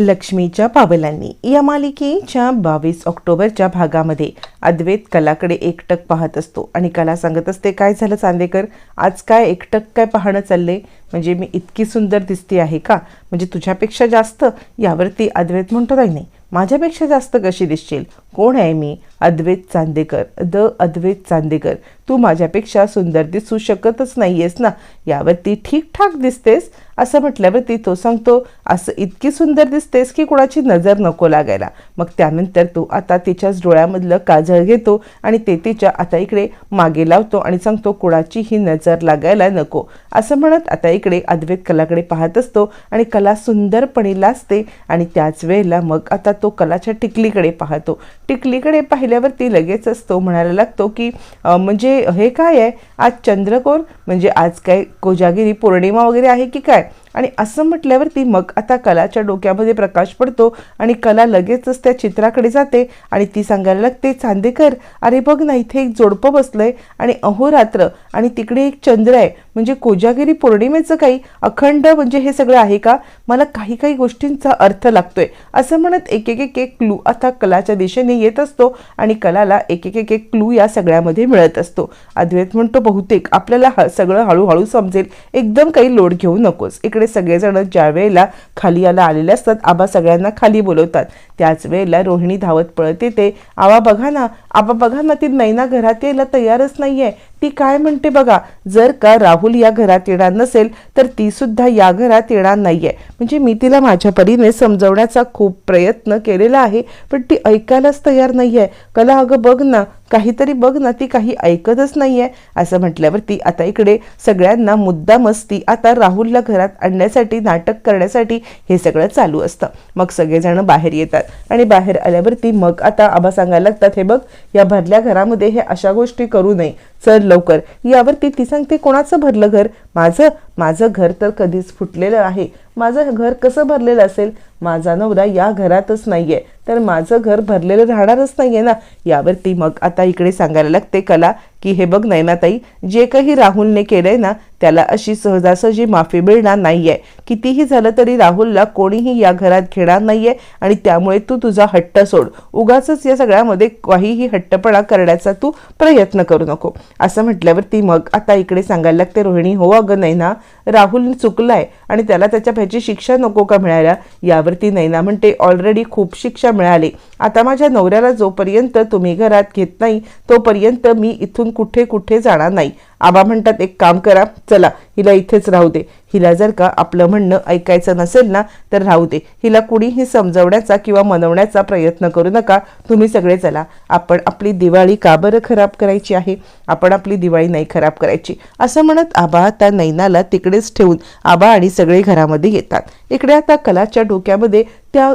लक्ष्मीच्या पावलांनी. या मालिकेच्या बावीस ऑक्टोबरच्या भागामध्ये अद्वैत कलाकडे एकटक पाहत असतो. आणि कला सांगत असते काय झालं चांदेकर? आज काय एकटक काय पाहणं चाललंय? म्हणजे मी इतकी सुंदर दिसते आहे का? म्हणजे तुझ्यापेक्षा जास्त? यावरती अद्वैत म्हणतो नाही नाही. माझ्यापेक्षा जास्त कशी दिसशील? कोण आहे मी? अद्वैत चांदेकर. द अद्वैत चांदेकर. तू माझ्यापेक्षा सुंदर दिसू शकतच नाहीयेस ना? यावरती ठीकठाक दिसतेस? असं म्हटल्यावरती तो सांगतो असं इतकी सुंदर दिसतेस की कुणाची नजर नको लागायला. मग त्यानंतर तो आता तिच्याच डोळ्यामधलं काजळ घेतो आणि ते तिच्या आता इकडे मागे लावतो आणि सांगतो कुणाचीही नजर लागायला नको. असं म्हणत आता इकडे अद्वैत कलाकडे पाहत असतो आणि कला सुंदरपणे लाजते आणि त्याच वेळेला मग आता तो कलाच्या टिकलीकडे पाहतो. टिकलीकडे पाहिल्यावरती लगेचच तो म्हणायला लागतो की म्हणजे हे काय आहे? आज चंद्रकोर म्हणजे आज काय कोजागिरी पौर्णिमा वगैरे आहे की काय? आणि असं म्हटल्यावरती मग आता कलाच्या डोक्यामध्ये प्रकाश पडतो आणि कला लगेचच त्या चित्राकडे जाते आणि ती सांगायला लागते चांदेकर अरे बघ ना इथे एक जोडपं बसलंय आणि अहोरात्र आणि तिकडे एक चंद्र आहे. म्हणजे कोजागिरी पौर्णिमेचं काही अखंड म्हणजे हे सगळं आहे का? मला काही काही गोष्टींचा अर्थ लागतोय. असं म्हणत एक एक एक एक क्लू आता कलाच्या दिशेने येत असतो आणि कलाला एक एक एक एक क्लू या सगळ्यामध्ये मिळत असतो. अद्वैत म्हणतो बहुतेक आपल्याला ह सगळं हळूहळू समजेल. एकदम काही लोड घेऊ नकोस. इकडे सगळेजण ज्या वेळेला खाली याला आलेले असतात आबा सगळ्यांना खाली बोलवतात. त्याच वेळेला रोहिणी धावत पळत येते. आबा बघा ना आबा बघा ना ती नैना घरात यायला तयारच नाहीये. ती काय म्हणते बघा जर का राहुल या घरात येणार नसेल तर ती सुद्धा या घरात येणार नाहीये. म्हणजे मी तिला माझ्या परीने समजवण्याचा खूप प्रयत्न केलेला आहे पण ती ऐकायलाच तयार नाही आहे कला अगं बघ ना काहीतरी बघ ना ती काही ऐकतच नाही आहे असं म्हटल्यावरती आता इकडे सगळ्यांना मुद्दा मस्ती आता राहुलला घरात आणण्यासाठी नाटक करण्यासाठी हे सगळं चालू असतं. मग सगळेजण बाहेर येतात आणि बाहेर आल्यावरती मग आता आबा सांगायला लागतात. हे बघ या भरल्या घरामध्ये हे अशा गोष्टी करू नये. चल लवकर. यावरती ती सांगते कोणाचं भरलं घर? माझं माझं घर तर कधीच फुटलेलं आहे. माझं घर कसं भरलेलं असेल? माझा नवरा या घरातच नाहीये. तर माझं घर भरलेलं राहणारच नाहीये ना? यावरती मग आता इकडे सांगायला लागते कला की हे बघ नैनाताई जे काही राहुलने केलंय ना त्याला अशी सहजासहजी माफी मिळणार नाहीये. कितीही झालं तरी राहुलला कोणीही या घरात घेणार नाहीये आणि त्यामुळे तू तुझा हट्ट सोड. उगाच या सगळ्यामध्ये काहीही हट्टपणा करण्याचा तू प्रयत्न करू नको. असं म्हटल्यावरती मग आता इकडे सांगायला लागते रोहिणी हो अगं नैना राहुल चुकलाय आणि त्याला त्याच्या भ्याची शिक्षा नको का मिळायला? यावरती नैना म्हणते ऑलरेडी खूप शिक्षा मिळाली. आता माझ्या नवऱ्याला जोपर्यंत तुम्ही घरात घेत नाही तोपर्यंत मी इथून कुठे कुठे जाणार नाही. आबा म्हणतात एक काम करा चला हिला इथेच राहू दे. हिला जर का आपलं म्हणणं ऐकायचं नसेल ना तर राहू दे. हिला कुणीही समजवण्याचा किंवा मनवण्याचा प्रयत्न करू नका. तुम्ही सगळे चला. आपण आपली दिवाळी का बरं खराब करायची आहे? आपण आपली दिवाळी नाही खराब करायची. असं म्हणत आबा आता नैनाला तिकडेच ठेवून आबा आणि सगळे घरामध्ये येतात. इकडे आता कलाच्या डोक्यामध्ये त्या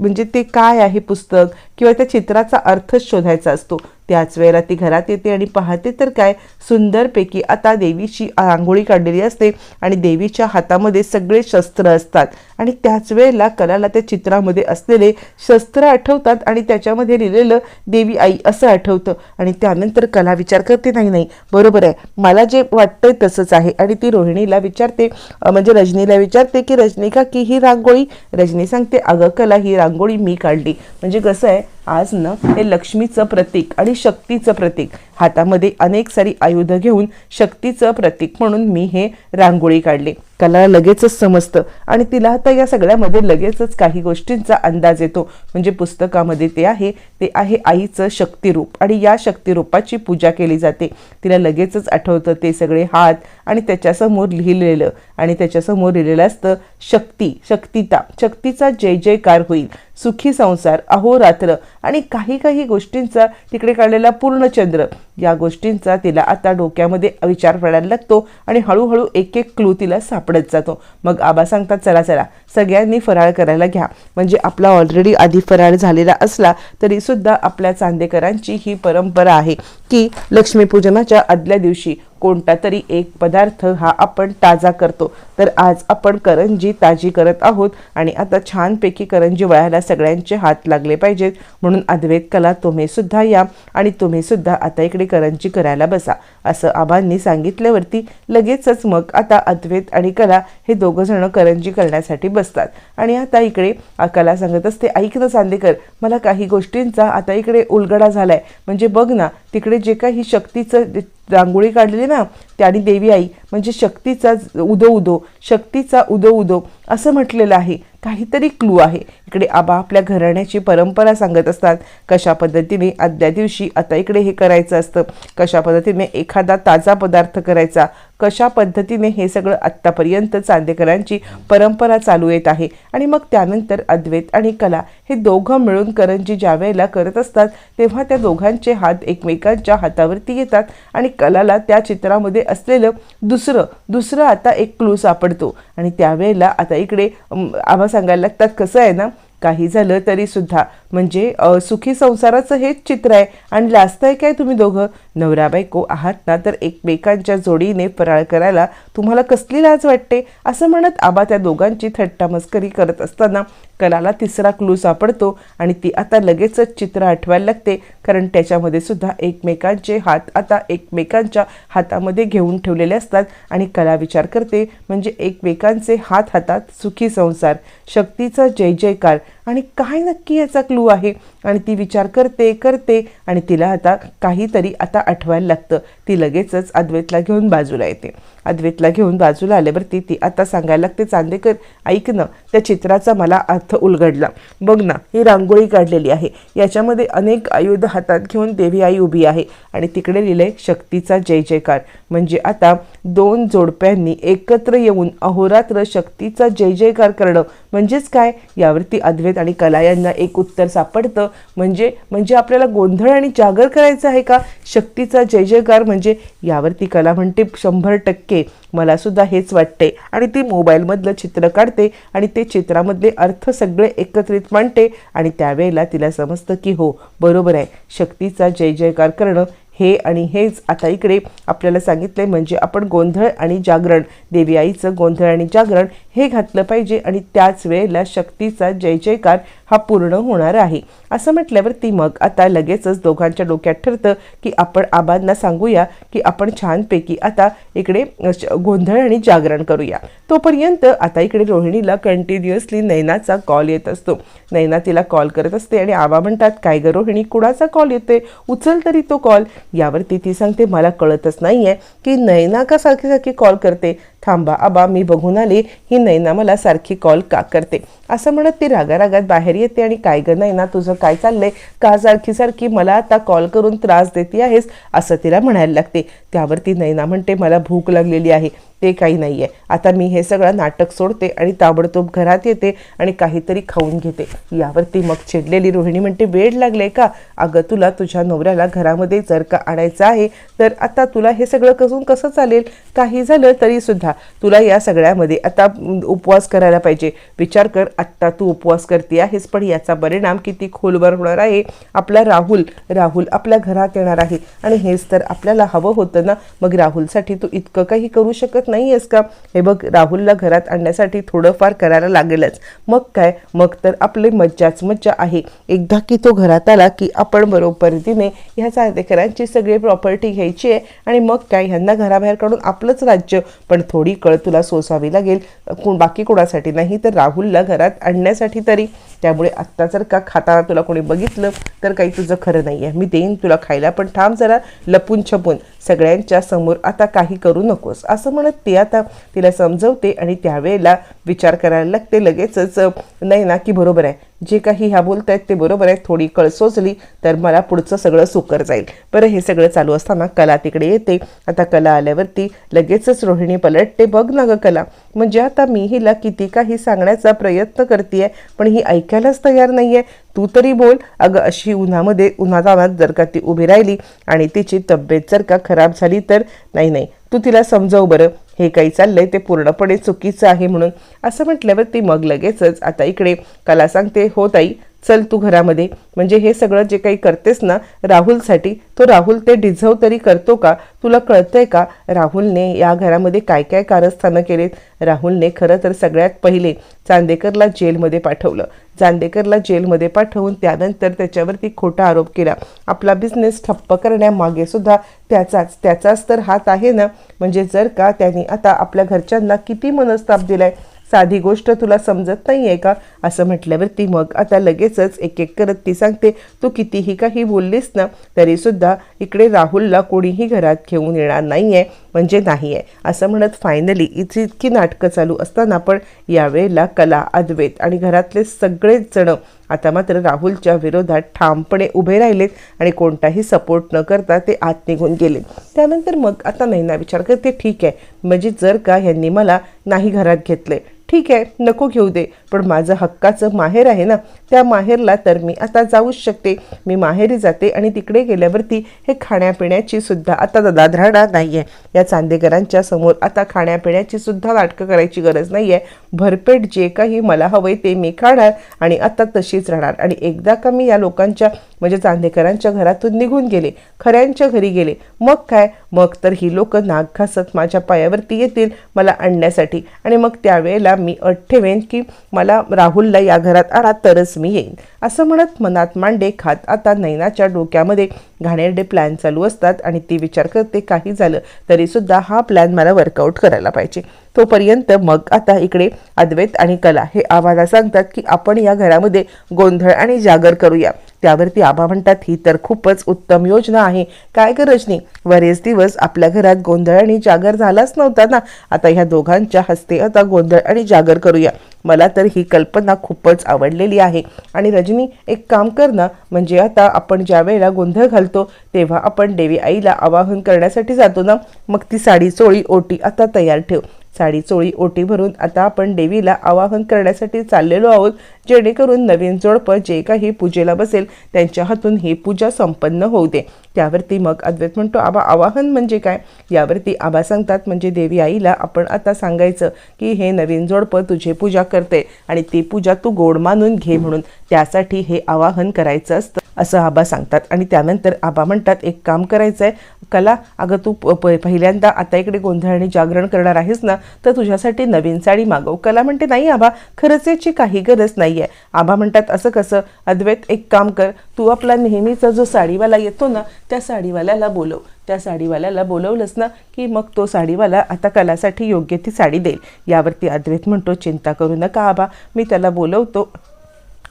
म्हणजे ते काय आहे पुस्तक किंवा त्या चित्राचा अर्थच शोधायचा असतो. त्याच वेळेला ती घरात येते आणि पाहते तर काय सुंदरपैकी आता देवीची रांगोळी काढलेली असते आणि देवीच्या हातामध्ये सगळे शस्त्र असतात. आणि त्याच वेळेला कलाला त्या चित्रामध्ये असलेले शस्त्र आठवतात आणि त्याच्यामध्ये लिहिलेलं देवी आई असं आठवतं. आणि त्यानंतर कला विचार करते नाही नाही बरोबर आहे. मला जे वाटतंय तसंच आहे. आणि ती रोहिणीला विचारते म्हणजे रजनीला विचारते की रजनी का की ही रांगोळी? रजनी सांगते अगं कला ही रांगोळी मी काढली. म्हणजे कसं आहे आज ना हे लक्ष्मीचं प्रतीक आणि शक्तीचं प्रतीक. हातामध्ये अनेक सारी आयुधं घेऊन शक्तीचं प्रतीक म्हणून मी हे रांगोळी काढली. कला लगेचच समजतं. आणि तिला आता या सगळ्यामध्ये लगेचच काही गोष्टींचा अंदाज येतो. म्हणजे पुस्तकामध्ये ते आहे ते आहे आईचं शक्तिरूप. आणि या शक्तिरूपाची पूजा केली जाते. तिला लगेचच आठवतं ते सगळे हात आणि त्याच्यासमोर लिहिलेलं. आणि त्याच्यासमोर लिहिलेलं असतं शक्ती शक्तिता शक्तीचा जय जयकार होईल. सुखी संसार अहोरात्र आणि काही काही गोष्टींचा तिकडे काढलेला पूर्णचंद्र. या गोष्टींचा तिला आता डोक्यामध्ये विचार पडायला लागतो आणि हळूहळू एक एक क्लू तिला सापडत जातो. मग आबा सांगतात चला चला सगळ्यांनी फराळ करायला घ्या. म्हणजे आपला ऑलरेडी आधी फराळ झालेला असला तरीसुद्धा आपल्या चांदेकरांची ही परंपरा आहे की लक्ष्मीपूजनाच्या आदल्या दिवशी कोणता तरी एक पदार्थ हा आपण ताजा करतो. तर आज आपण करंजी ताजी करत आहोत आणि आता छानपैकी करंजी वळायला सगळ्यांचे हात लागले पाहिजेत. म्हणून अद्वैत कला तुम्ही सुद्धा या आणि तुम्ही सुद्धा आता इकडे करंजी करायला बसा असं आबांनी सांगितल्यावरती लगेचच मग आता अद्वैत आणि कला हे दोघं जण करंजी करण्यासाठी बसतात. आणि आता इकडे कला सांगत असते ऐक ना चांदेकर मला काही गोष्टींचा आता इकडे उलगडा झालाय. म्हणजे बघ ना तिकडे जे काही शक्तीचं रांगोळी काढलेली ना त्याने देवी आई म्हणजे शक्तीचा उदो उदो शक्तीचा उदो उदो असं म्हटलेलं आहे. काहीतरी क्लू आहे. इकडे आबा आपल्या घराण्याची परंपरा सांगत असतात. कशा पद्धतीने आदल्या दिवशी आता इकडे हे करायचं असतं? कशा पद्धतीने एखादा ताजा पदार्थ करायचा? कशा पद्धतीने हे सगळं आत्तापर्यंत चांदेकरांची परंपरा चालू येत आहे? आणि मग त्यानंतर अद्वैत आणि कला हे दोघं मिळून करंजी ज्या वेळेला करत असतात तेव्हा त्या दोघांचे हात एकमेकांच्या हातावरती येतात आणि कलाला त्या चित्रामध्ये असलेलं दुसरं दुसरं आता एक क्लू सापडतो. आणि त्यावेळेला आता इकडे आम्हा सांगायला लागतात कसं आहे ना काही झालं तरी सुद्धा. म्हणजे सुखी संसाराचं हेच चित्र आहे. आणि लाजताय काय तुम्ही दोघं? नवरा बायको आहात ना तर एकमेकांच्या जोडीने फराळ करायला तुम्हाला कसली लाज वाटते? असं म्हणत आबा त्या दोघांची थट्टा मस्करी करत असताना कलाला तिसरा क्लू सापडतो आणि ती आता लगेचच चित्र आठवायला लागते. कारण त्याच्यामध्ये सुद्धा एकमेकांचे हात आता एकमेकांच्या हातामध्ये घेऊन ठेवलेले असतात आणि कला विचार करते. म्हणजे एकमेकांचे हात हातात सुखी संसार शक्तीचा जय जयकार आणि काय नक्की याचा क्लू आहे? आणि ती विचार करते करते आणि तिला आता काहीतरी आता आठवायला लागतं. ती लगेचच अद्वैतला घेऊन बाजूला येते. अद्वैतला घेऊन बाजूला आले. बरं ती आता सांगायला लागते चांदेकर ऐक ना त्या चित्राचा मला अर्थ उलगडला. बघ ना ही रांगोळी काढलेली आहे. याच्यामध्ये अनेक आयुध हातात घेऊन देवी आई उभी आहे. आणि तिकडे लिहिलंय शक्तीचा जय जयकार. म्हणजे आता दोन जोडप्यांनी एकत्र येऊन अहोरात्र शक्तीचा जय जयकार करणं. म्हणजेच काय? यावरती अद्वैत आणि कला यांना एक उत्तर सापडतं. म्हणजे म्हणजे आपल्याला गोंधळ आणि जागर करायचं आहे का? शक्तीचा जय जयकार म्हणजे यावरती कला म्हणते शंभर टक्के. मला सुद्धा हेच वाटते. आणि ती मोबाईलमधलं चित्र काढते आणि ते चित्रामधले अर्थ सगळे एकत्रित मांडते आणि त्यावेळेला तिला समजतं की हो बरोबर आहे. शक्तीचा जय जयकार करणं हे आणि हेच आता इकडे आपल्याला सांगितले म्हणजे आपण गोंधळ आणि जागरण देवी आईचं गोंधळ आणि जागरण हे घातलं पाहिजे आणि त्याच वेळेला शक्तीचा जय जयकार हा पूर्ण होणार आहे. असं म्हटल्यावर ती मग आता लगेचच दोघांच्या डोक्यात ठरतं की आपण आबांना सांगूया की आपण छानपैकी आता इकडे श- गोंधळ आणि जागरण करूया. तोपर्यंत आता इकडे रोहिणीला कंटिन्युअसली नैनाचा कॉल येत असतो. नैना तिला कॉल करत असते आणि आबा म्हणतात काय ग रोहिणी कुणाचा कॉल येते उचल तरी तो कॉल यावरती ती सांगते मला कळतच नाही आहे की नैना का सारखी सारखी कॉल करते? थांबा आबा मी बघून आले ही नैना मला सारखी कॉल का करते? असं म्हणत ती रागारागात बाहेर येते आणि काय गं नैना तुझं काय चाललंय? का सारखी सारखी मला आता कॉल करून त्रास देते आहेस? असं तिला म्हणायला लागते. त्यावरती नैना म्हणते मला भूक लागलेली आहे. ते काही नाही आहे आता मी हे सगळं नाटक सोडते आणि ताबडतोब घरात येते आणि काहीतरी खाऊन घेते. यावरती मग चिडलेली रोहिणी म्हणते वेळ लागले का? अगं तुला तुझ्या नवऱ्याला घरामध्ये जर का आणायचं आहे तर आता तुला हे सगळं कसून कसं चालेल? काही झालं तरीसुद्धा तुला या सगळ्यामध्ये आता उपवास करायला पाहिजे. विचार कर आत्ता तू उपवास करते आहेस पण याचा परिणाम किती खोलवर होणार आहे? आपला राहुल राहुल आपल्या घरात येणार आहे. आणि हेच तर आपल्याला हवं होतं ना? मग राहुलसाठी तू इतकं काही करू शकत नाही आहेस का? हे बघ राहुलला घरात आणण्यासाठी थोडंफार करायला लागेलच. मग काय? मग तर आपली मज्जाच मज्जा आहे. एकदा की तो घरात आला की आपण बरोबरीने ह्या चांदेकरांची सगळी प्रॉपर्टी घ्यायची आहे आणि मग काय? ह्यांना घराबाहेर काढून आपलंच राज्य. पण थोडी कळ तुला सोसावी लागेल. कोण बाकी कोणासाठी नाही तर राहुलला घरात आणण्यासाठी तरी. त्यामुळे आत्ता जर का खाताना तुला कोणी बघितलं तर काही तुझं खरं नाही आहे मी देईन तुला खायला पण थांब जरा. लपून छपून. सगळ्यांच्या समोर आता काही करू नकोस. असं म्हणत ती आता तिला समजवते आणि त्यावेळेला विचार करायला लागते. लगेचच नाही ना की बरोबर आहे. जे काही ह्या बोलत आहेत ते बरोबर आहे. थोडी कळ सोचली तर मला पुढचं सगळं सुकर जाईल. बरं हे सगळं चालू असताना कला तिकडे येते. आता कला आल्यावरती लगेचच रोहिणी पलटते. बघ ना गं कला. म्हणजे आता मी हिला किती काही सांगण्याचा प्रयत्न करते पण ही ऐकायलाच तयार नाही आहे तू तरी बोल. अगं अशी उन्हामध्ये उन्हातानात जर का ती उभी राहिली आणि तिची तब्येत जर का खराब झाली तर नाही नाही. तू तिला समजव बरं. हे काही चाललंय ते पूर्णपणे चुकीचं आहे म्हणून असं म्हटल्यावर ती मग लगेचच आता इकडे कला सांगते हो ताई चल तू घरामध्ये. म्हणजे हे सगळं जे काही करतेस ना राहुलसाठी तो राहुल ते डिझर्व तरी करतो का? तुला कळतंय का राहुलने या घरामध्ये काय काय कारस्थानं केलेत? राहुलने खरं तर सगळ्यात पहिले चांदेकरला जेलमध्ये पाठवलं. चांदेकरला जेलमध्ये पाठवून त्यानंतर त्याच्यावरती खोटा आरोप केला. आपला बिझनेस ठप्प करण्यामागे सुद्धा त्याचाच त्याचाच तर हात आहे ना. म्हणजे जर का त्यांनी आता आपल्या घरच्यांना किती मनस्ताप दिलाय? साधी गोष्ट तुला समजत नाही आहे का? असं म्हटल्यावरती मग आता लगेचच एक एक करत ती सांगते तू कितीही काही बोललीस ना तरीसुद्धा इकडे राहुलला कोणीही घरात घेऊन येणार नाही आहे म्हणजे नाही आहे असं म्हणत फायनली इथे इतकी नाटकं चालू असताना पण यावेळेला कला अद्वैत आणि घरातले सगळेच जण आता मात्र राहुलच्या विरोधात ठामपणे उभे राहिलेत आणि कोणताही सपोर्ट न करता ते आत निघून गेले त्यानंतर मग आता नैना विचार करते ठीक आहे म्हणजे जर का ह्यांनी मला नाही घरात घेतले ठीक आहे नको घेऊ दे. पण माझं हक्काचं माहेर आहे ना त्या माहेरला तर मी आता जाऊच शकते. मी माहेरी जाते आणि तिकडे गेल्यावरती हे खाण्यापिण्याची सुद्धा आता दादा राहणार नाही आहे या चांदेकरांच्या समोर. आता खाण्यापिण्याची सुद्धा नाटकं करायची गरज नाही आहे भरपेट जे काही मला हवंय ते मी खाणार आणि आता तशीच राहणार. आणि एकदा का मी या लोकांच्या म्हणजे चांदेकरांच्या घरातून निघून गेले खऱ्यांच्या घरी गेले मग काय? मग तर ही लोक नाक घासत माझ्या पायावरती येतील मला आणण्यासाठी. आणि मग त्यावेळेला मी अट ठेवेन की मला राहुलला या घरात आणा तरच मी येईन. असं म्हणत मनात मांडे खात आता नैनाच्या डोक्यामध्ये घाणेरडे प्लॅन चालू असतात आणि ती विचार करते काही झालं तरीसुद्धा हा प्लॅन मला वर्कआउट करायला पाहिजे. तोपर्यंत मग आता इकडे अद्वैत आणि कला हे आम्हाला सांगतात की आपण या घरामध्ये गोंधळ आणि जागर करूया. त्यावरती आबा म्हणतात ही तर खूपच उत्तम योजना आहे. काय गरज नाही बरेच दिवस आपल्या घरात गोंधळ आणि जागर झालाच नव्हता ना. आता ह्या दोघांच्या हस्ते आता गोंधळ आणि जागर करूया. मला तर ही कल्पना खूपच आवडलेली आहे. आणि रजनी एक काम कर ना. म्हणजे आता आपण ज्या वेळेला गोंधळ घालतो तेव्हा आपण देवी आईला आवाहन करण्यासाठी जातो ना. मग ती साडी चोळी ओटी आता तयार ठेव. साडी चोळी ओटी भरून आता आपण देवीला आवाहन करण्यासाठी चाललेलो आहोत जेणेकरून नवीन जोडपं जे काही पूजेला बसेल त्यांच्या हातून ही पूजा संपन्न होऊ दे. त्यावरती मग अद्वैत म्हणतो आबा आवाहन म्हणजे काय? यावरती आबा सांगतात म्हणजे देवी आईला आपण आता सांगायचं की हे नवीन जोडपं तुझे पूजा करते आणि ती पूजा तू गोड मानून घे म्हणून. त्यासाठी हे आवाहन करायचं असतं. असं आबा सांगतात. आणि त्यानंतर आबा म्हणतात एक काम करायचं आहे कला अगं तू पहिल्यांदा आता इकडे गोंधळ आणि जागरण करणार आहेस ना तर तुझ्यासाठी नवीन साडी मागव. कला म्हणते नाही आबा खरंच याची काही गरज नाही आहे आबा म्हणतात असं कसं? अद्वैत एक काम कर. तू आपला नेहमीचा जो साडीवाला येतो ना त्या साडीवाल्याला बोलव. त्या साडीवाल्याला बोलवलंस ना की मग तो साडीवाला आता कलासाठी योग्य ती साडी देईल. यावरती अद्वैत म्हणतो चिंता करू नका आबा. मी त्याला बोलवतो.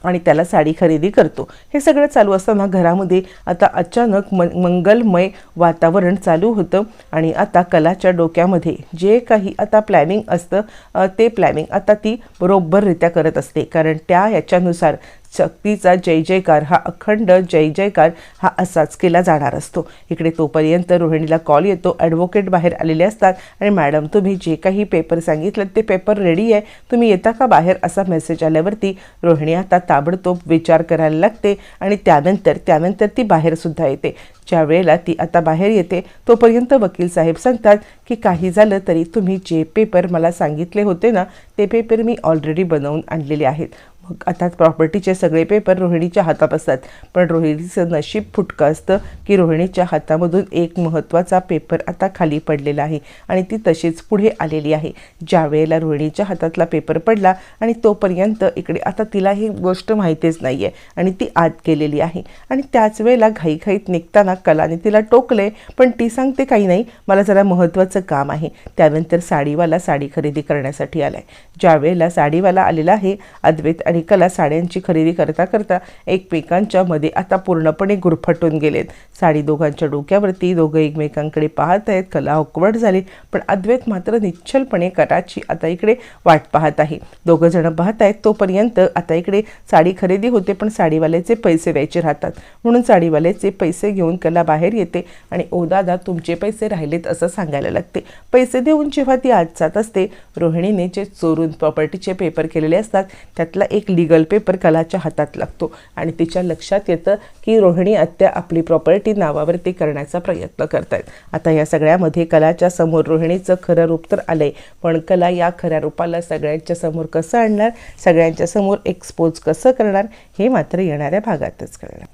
आणि त्याला साडी खरेदी करतो. हे सगळं चालू असताना घरामध्ये आता अचानक म मंगलमय वातावरण चालू होतं आणि आता कलाच्या डोक्यामध्ये जे काही आता प्लॅनिंग असतं ते प्लॅनिंग आता ती बरोबररित्या करत असते. कारण त्या याच्यानुसार शक्तीचा जय जयकार हा अखंड जय जयकार हा असाच केला जाणार असतो. इकडे तोपर्यंत रोहिणीला कॉल येतो. ॲडव्होकेट बाहेर आलेले असतात आणि मॅडम तुम्ही जे काही पेपर सांगितलं ते पेपर रेडी आहे. तुम्ही येता का बाहेर? असा मेसेज आल्यावरती रोहिणी आता ताबडतोब विचार करायला लागते आणि त्यानंतर त्यानंतर ती बाहेरसुद्धा येते. ज्या वेळेला ती आता बाहेर येते तोपर्यंत वकील साहेब सांगतात की काही झालं तरी तुम्ही जे पेपर मला सांगितले होते ना ते पेपर मी ऑलरेडी बनवून आणलेले आहेत. मग आता प्रॉपर्टीचे सगळे पेपर रोहिणीच्या हातात असतात. पण रोहिणीचं नशीब फुटकं असतं की रोहिणीच्या हातामधून एक महत्त्वाचा पेपर आता खाली पडलेला आहे आणि ती तशीच पुढे आलेली आहे. ज्या वेळेला रोहिणीच्या हातातला पेपर पडला आणि तोपर्यंत इकडे आता तिला ही गोष्ट माहितीच नाही आहे आणि ती आत गेलेली आहे. आणि त्याच वेळेला घाईघाईत निघताना कलाने तिला टोकले पण ती सांगते काही नाही मला जरा महत्त्वाचं काम आहे. त्यानंतर साडीवाला साडी खरेदी करण्यासाठी आलाय. ज्या वेळेला साडीवाला आलेला आहे अद्वैत आणि कला साड्यांची खरेदी करता करता एकमेकांच्या मध्ये आता पूर्णपणे गुरफटून गेलेत. साडी दोघांच्या डोक्यावरती दोघं एकमेकांकडे पाहत आहेत. कला ऑकवर्ड झाली पण अद्वैत मात्र निश्चलपणे कराची आता इकडे वाट पाहत आहे. दोघं जण पाहत आहेत तोपर्यंत आता इकडे साडी खरेदी होते पण साडीवाल्याचे पैसे द्यायचे राहतात. म्हणून साडीवाल्याचे पैसे घेऊन कला बाहेर येते आणि ओ दादा तुमचे पैसे राहिलेत असं सांगायला लागते. पैसे देऊन जेव्हा ती आज जात असते रोहिणीने जे चोरून प्रॉपर्टीचे पेपर केलेले असतात त्यातला एक लीगल पेपर कलाच्या हातात लागतो. आणि तिच्या लक्षात येतं की रोहिणी आत्या आपली प्रॉपर्टी नावावर नावावरती करण्याचा प्रयत्न करत आहेत आता या सगळ्यामध्ये कलाच्या समोर रोहिणीचं खरं रूप तर आलं आहे पण कला या खऱ्या रूपाला सगळ्यांच्या समोर कसं आणणार? सगळ्यांच्या समोर एक्सपोज कसं करणार? हे मात्र येणाऱ्या भागातच कळणार.